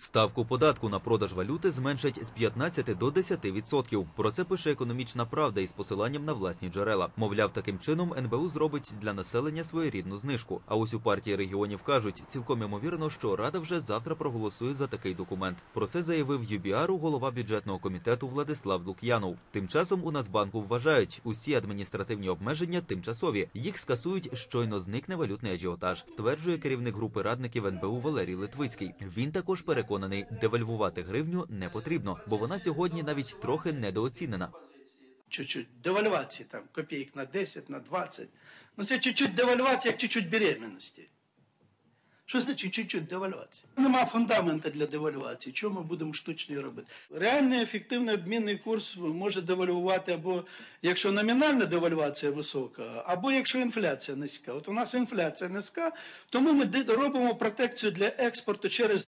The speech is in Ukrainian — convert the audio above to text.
Ставку податку на продаж валюти зменшать з 15 до 10%. Про це пише економічна правда із посиланням на власні джерела. Мовляв, таким чином НБУ зробить для населення своєрідну знижку. А ось у партії регіонів кажуть, цілком ймовірно, що рада вже завтра проголосує за такий документ. Про це заявив ЮБІАРу голова бюджетного комітету Владислав Лук'янов. Тим часом у Нацбанку вважають, усі адміністративні обмеження тимчасові. Їх скасують щойно зникне валютний ажіотаж, стверджує керівник групи радників НБУ Валерій Литвицький. Він також переконаний, девальвувати гривню не потрібно, бо вона сьогодні навіть трохи недооцінена. чуть-чуть девальвації, там, копійок на 10, на 20. Ну це чуть-чуть девальвація, як чуть-чуть беременності. Що значить чуть-чуть девальвація? Нема фундамента для девальвації. Чого ми будемо штучно робити? Реальний ефективний обмінний курс може девальвувати або якщо номінальна девальвація висока, або якщо інфляція низька. От у нас інфляція низька, тому ми робимо протекцію для експорту через